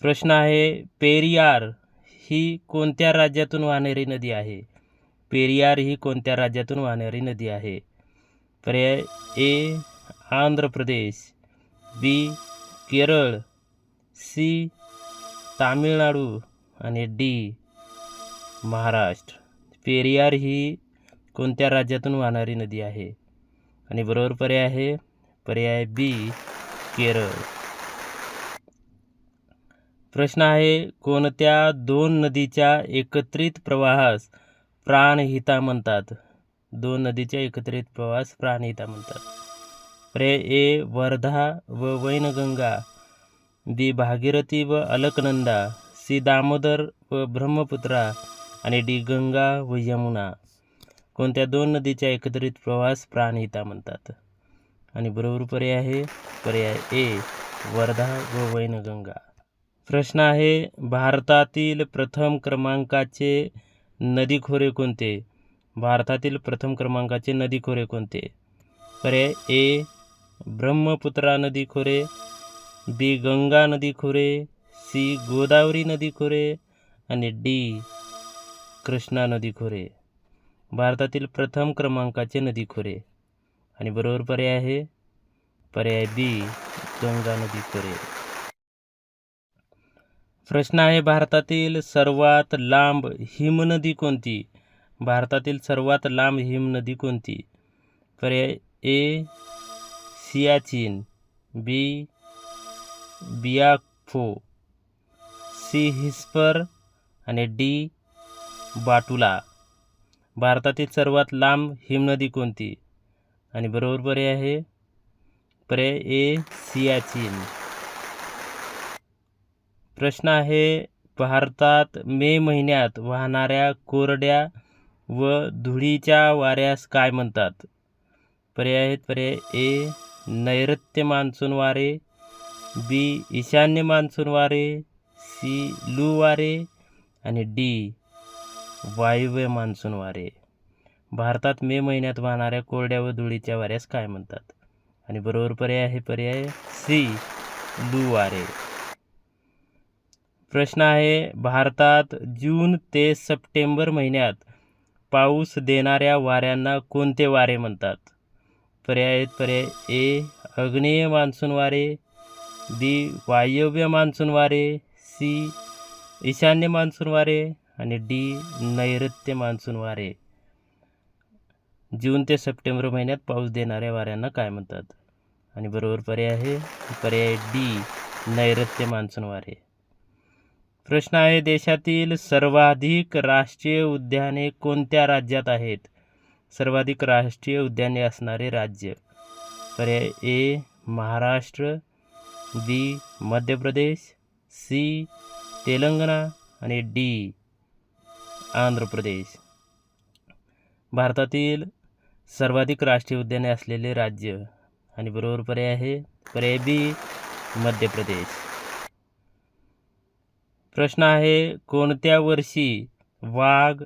प्रश्न आहे पेरियार ही कोणत्या राज्यातून वाहणारी नदी आहे? पेरियार ही कोणत्या राज्यातून वाहणारी नदी आहे? पर्याय A Andhra Pradesh B Kerala C Tamil Nadu आणि डी महाराष्ट्र. पेरियार ही कोणत्या राज्यातून वाहणारी नदी आहे? आणि बरोबर पर्याय आहे पर्याय बी केरळ. प्रश्न आहे कोणत्या दोन नदीच्या एकत्रित प्रवाहास प्राणहिता म्हणतात? दोन नदीच्या एकत्रित प्रवास प्राणहिता म्हणतात. पर्याय ए वर्धा व वैनगंगा बी भागीरथी व अलकनंदा सी दामोदर व ब्रह्मपुत्रा आणि डी गंगा व यमुना. कोणत्या दोन नदीच्या एकत्रित प्रवास प्राणहिता म्हणतात? आणि बरोबर पर्याय आहे पर्याय ए वर्धा व वैनगंगा. प्रश्न आहे भारतातील प्रथम क्रमांकाचे नदीखोरे कोणते? भारतातील प्रथम क्रमांकाचे नदीखोरे कोणते? पर्याय ए ब्रह्मपुत्रा नदी खोरे बी गंगा नदी खोरे सी गोदावरी नदी खोरे आणि डी कृष्णा नदी खोरे भारतातील प्रथम क्रमांकाचे नदी खोरे आणि बरोबर पर्याय आहे? पर्याय बी गंगा नदी खोरे प्रश्न आहे भारतातील सर्वात लांब हिमनदी कोणती? भारतातील सर्वात लांब हिमनदी कोणती? पर्याय A Siachen B Biafo C Hispar आणि डी बाटुला. भारतातील सर्वात लांब हिमनदी कोणती? आणि बरोबर पर्याय आहे? पर्याय ए सियाचीन. प्रश्न आहे भारतात मे महिन्यात वाहणाऱ्या कोरड्या व धुळीच्या वाऱ्यास काय म्हणतात? पर्याय आहेत पर्याय ए नैऋत्य मान्सून वारे बी ईशान्य मान्सून वारे सी लू वारे आणि डी वायव्य मान्सून वारे. भारतात मे महिन्यात वाहणाऱ्या कोरड्या व धुळीच्या वाऱ्यास काय म्हणतात? आणि बरोबर पर्याय आहे पर्याय सी लू वारे. प्रश्न आहे भारतात जून ते सप्टेंबर महिन्यात पाऊस देणाऱ्या वाऱ्यांना कोणते वारे म्हणतात? पर्याय आहेत पर्याय ए अग्नेय मान्सून वारे बी वायव्य मान्सून वारे सी ईशान्य मान्सून वारे आणि डी नैऋत्य मान्सून वारे. जून ते सप्टेंबर महिन्यात पाऊस देणाऱ्या वाऱ्यांना काय म्हणतात? आणि बरोबर पर्याय आहे पर्याय डी नैऋत्य मान्सून वारे. प्रश्न आहे देशातील सर्वाधिक राष्ट्रीय उद्याने कोणत्या राज्यात आहेत? सर्वाधिक राष्ट्रीय उद्याने असणारे राज्य. पर्याय ए महाराष्ट्र बी मध्य प्रदेश सी तेलंगणा आणि डी आंध्र प्रदेश. भारतातील सर्वाधिक राष्ट्रीय उद्याने असलेले राज्य आणि बरोबर पर्याय आहे पर्याय बी मध्य प्रदेश. प्रश्न आहे कोणत्या वर्षी वाघ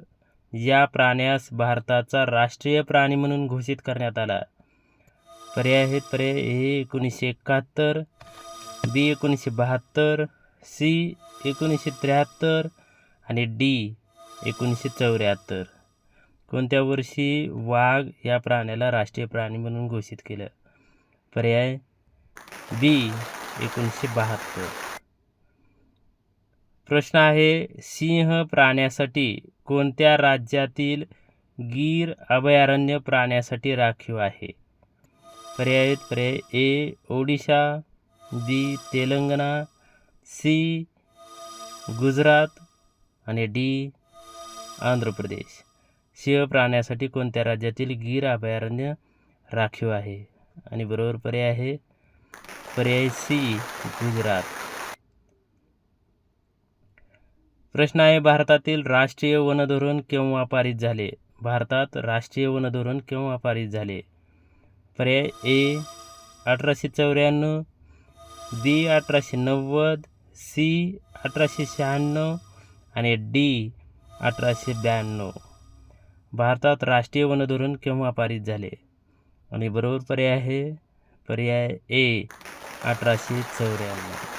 या प्राण्यास भारताचा राष्ट्रीय प्राणी म्हणून घोषित करण्यात आला? पर्याय आहेत पर्याय ए एकोणीसशे एकाहत्तर बी एकोणीसशे बहात्तर सी एकोणीसशे त्र्याहत्तर आणि डी एकोणीसशे चौऱ्याहत्तर. कोणत्या वर्षी वाघ या प्राण्याला राष्ट्रीय प्राणी म्हणून घोषित केलं? पर्याय बी एकोणीसशे बहात्तर. प्रश्न आहे सिंह प्राण्यासाठी कोणत्या राज्यातील गीर अभयारण्य प्राण्यासाठी राखीव आहे? पर्याय आहेत पर्याय A Odisha B Telangana C Gujarat आणि डी आंध्र प्रदेश सिंह प्राण्यासाठी कोणत्या राज्यातील गीर अभयारण्य राखीव आहे? आणि बरोबर पर्याय आहे पर्याय सी गुजरात. प्रश्न आहे भारतातील राष्ट्रीय वनधोरण केव्हा पारित झाले? भारतात राष्ट्रीय वनधोरण केव्हा पारित झाले? पर्याय ए अठराशे चौऱ्याण्णव बी अठराशे नव्वद सी अठराशे शहाण्णव आणि डी अठराशे ब्याण्णव. भारतात राष्ट्रीय वनधोरण केव्हा पारित झाले? आणि बरोबर पर्याय आहे पर्याय ए अठराशे चौऱ्याण्णव.